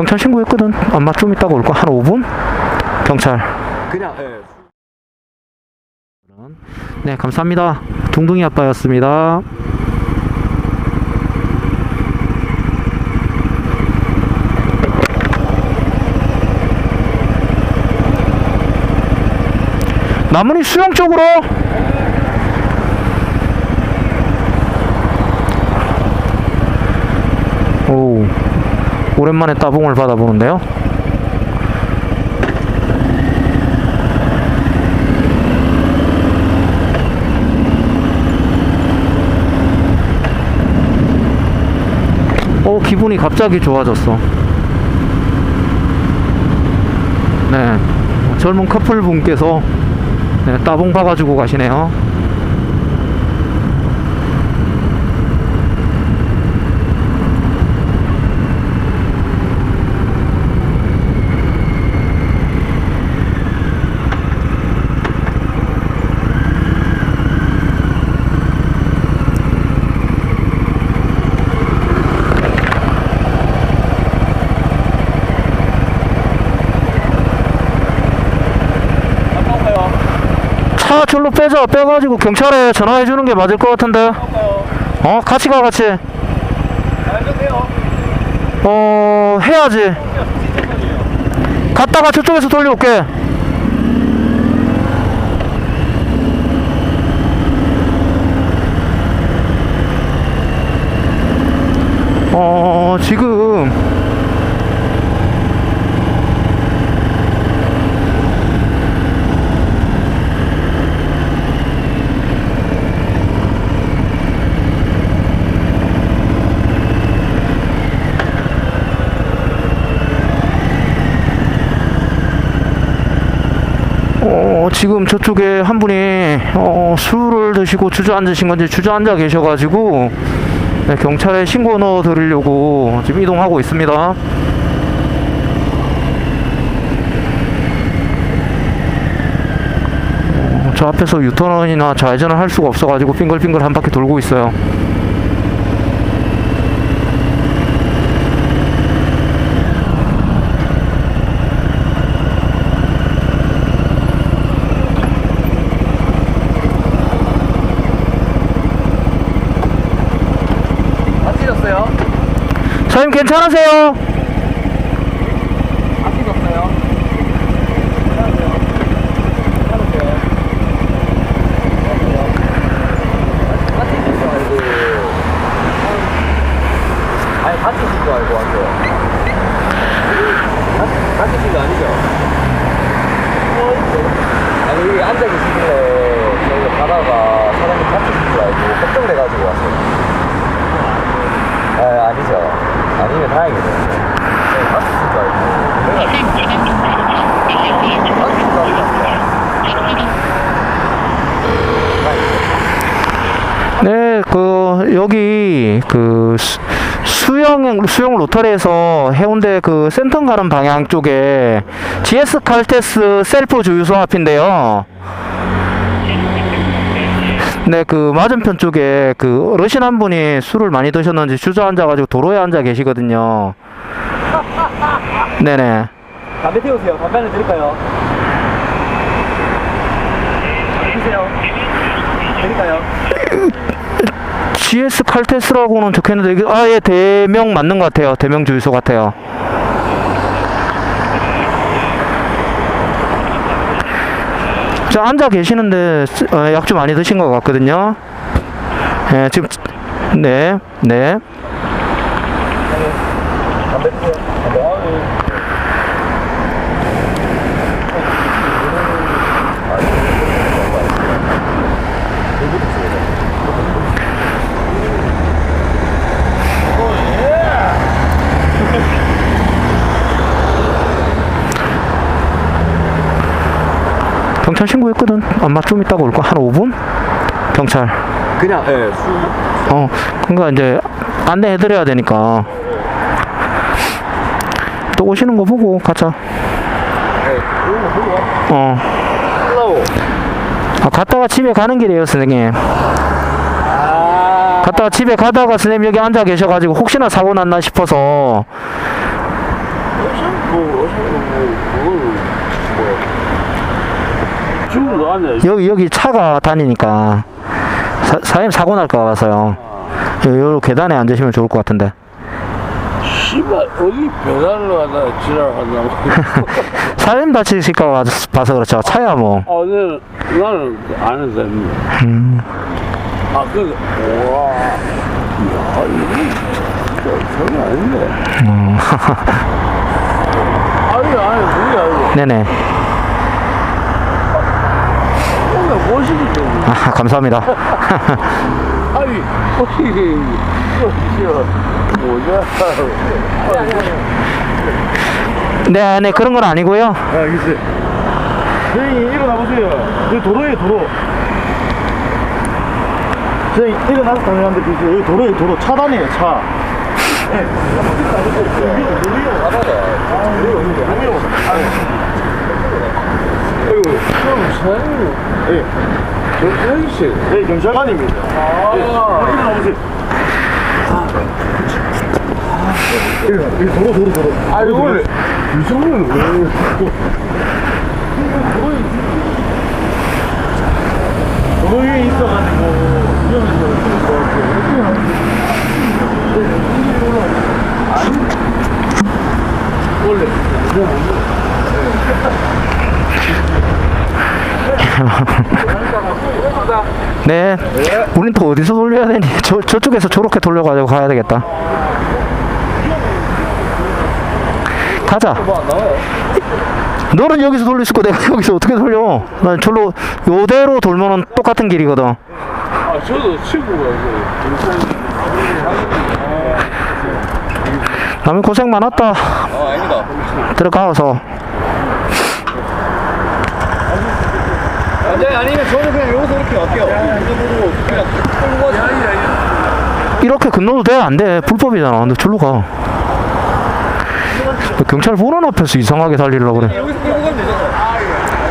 경찰 신고했거든. 아마 좀 이따가 올 거. 한 5분? 경찰. 그냥 예. 네, 감사합니다. 둥둥이 아빠였습니다. 나문이 수영 쪽으로. 오, 오랜만에 따봉을 받아보는데요. 어, 기분이 갑자기 좋아졌어. 네. 젊은 커플 분께서 네, 따봉 봐가지고 가시네요. 차 빼자. 빼가지고 경찰에 전화해 주는 게 맞을 것 같은데. 어, 같이 가, 같이. 어, 해야지. 갔다가 저쪽에서 돌려올게. 어, 지금. 어, 지금 저쪽에 한 분이 어, 술을 드시고 주저앉으신 건지 주저앉아 계셔가지고 네, 경찰에 신고 넣어 드리려고 지금 이동하고 있습니다. 어, 저 앞에서 유턴이나 좌회전을 할 수가 없어가지고 빙글빙글 한 바퀴 돌고 있어요. 다 찢었어요? 사장님 괜찮으세요? 다 찢었어요? 괜찮으세요? 괜찮으세요? 다 찢은 줄 알고 아니 다 찢은 줄 알고 완전 다- 다 찢은 거 아니죠? 아니 여기 앉아 계시길래 저희가 가다가 사장님 다치신 줄 알고 걱정돼가지고 왔어요 아, 아니죠. 아니면 다행이죠. 네, 그 여기 그 수- 수영 수영 로터리에서 해운대 그 센터 가는 방향 쪽에 GS 칼테스 셀프 주유소 앞인데요. 네, 그 맞은편 쪽에 그 어르신 한 분이 술을 많이 드셨는지 주저앉아가지고 도로에 앉아 계시거든요. 네네. 담배 태우세요. 담배 하나 드릴까요? 피세요. 드릴까요? GS 칼테스라고는 적혀있는데 이게 아예 대명 맞는 것 같아요. 대명 주유소 같아요. 자 앉아 계시는데 어, 약좀 많이 드신 것 같거든요. 예, 지금 네, 네. 담배 피세요. 담배. 아유. 경찰 신고했거든. 아마 좀 이따가 올 거. 한 5분? 경찰. 그냥 예. 술. 어, 그러니까 이제 안내해드려야 되니까. 또 오시는 거 보고 가자. 예. 어. 아, 갔다가 집에 가는 길이에요, 선생님. 아. 갔다가 집에 가다가 선생님 여기 앉아 계셔가지고 혹시나 사고 났나 싶어서 어샹고 어 여기 여기 차가 다니니까 사, 사장님 사고 날까 봐서요. 요, 요 계단에 앉으시면 좋을 것 같은데. 씨발 어디 배달로 가다 지랄한다고. 사장님 다치실까 봐- 봐서 그렇죠. 차야 뭐. 아, 나는 나는 아는 사람이야. 음, 아, 그, 와, 야, 이거 진짜 아닌데. 음. 아니, 아니, 그게 아니고, 네네. 때문에. 아, 감사합니다. 아니, 어떻게, 이거, 뭐냐. 네, 네 그런 건 아니고요. 아, 알겠어요. 선생님, 일어나 보세요. 여기 도로에 도로. 선생님, 일어나서 그, 여기 도로에 도로. 차단이에요, 차. 네. 형, 사장님, 네. 여기시. 네, 경찰관입니다. 아, 일어나보세요. 일어나, 여기 도로, 도로, 도로. 아, 이거를, 이 정도는 왜. 위에 있어가지고, 위험해서 죽을 것 같아요. 원래, 네. 우린 또 어디서 돌려야 되니? 저, 저쪽에서 저렇게 돌려가지고 가야 되겠다. 가자. 너는 여기서 돌릴 수 있고 내가 여기서 어떻게 돌려? 난 절로 요대로 돌면은 똑같은 길이거든. 아, 저도 친구가. 남이 고생 많았다. 아, 아닙니다. 들어가서. 네, 아니면 저는 그냥 여기서 이렇게 갈게요. 이쪽으로 그냥 끌고 가서. 이렇게 건너도 돼? 안 돼. 불법이잖아. 근데 절로 가. 경찰 보는 앞에서 이상하게 달리려고 그래. 여기서 끌고 가면 되잖아.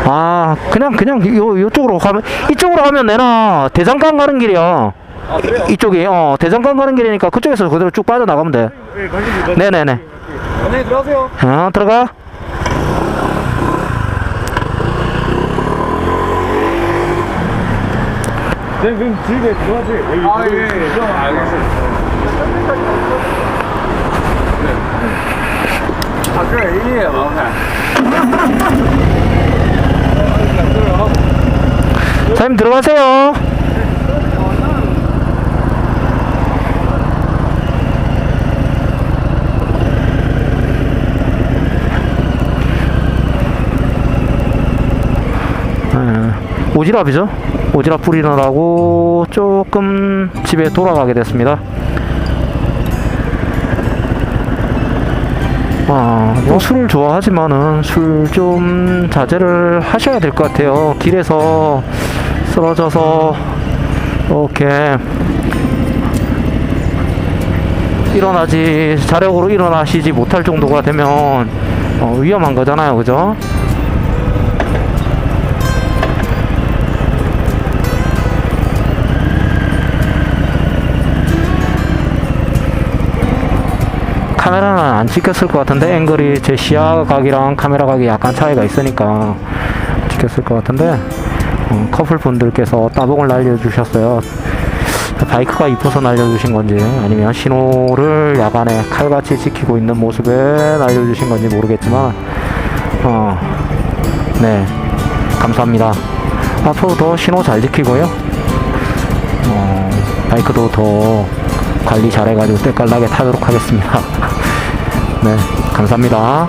아, 그냥, 그냥, 요, 요쪽으로 가면, 이쪽으로 가면 내나 대장간 가는 길이야. 아, 그래요? 이쪽이, 어, 대장간 가는 길이니까 그쪽에서 그대로 쭉 빠져나가면 돼. 네, 네네네. 안녕히 들어가세요. 어, 들어가. 네, 그럼 집에 들어가세요. 여기 아, 예. 예, 좀 알겠어요. 아, 그래, 이해해, 마음에. 사장님 들어가세요. 오지랖이죠. 오지랖 뿌리느라고 조금 집에 돌아가게 됐습니다. 아, 뭐 술을 좋아하지만은 술 좀 자제를 하셔야 될 것 같아요. 길에서 쓰러져서 이렇게 일어나지 자력으로 일어나시지 못할 정도가 되면 어, 위험한 거잖아요, 그죠? 카메라는 안 찍혔을 것 같은데 앵글이 제 시야 각이랑 카메라 각이 약간 차이가 있으니까 찍혔을 것 같은데 어, 커플 분들께서 따봉을 날려주셨어요. 바이크가 이뻐서 날려주신 건지 아니면 신호를 야간에 칼같이 지키고 있는 모습에 날려주신 건지 모르겠지만 어, 네 감사합니다. 앞으로 더 신호 잘 지키고요. 어, 바이크도 더 관리 잘해가지고 때깔나게 타도록 하겠습니다. 네, 감사합니다.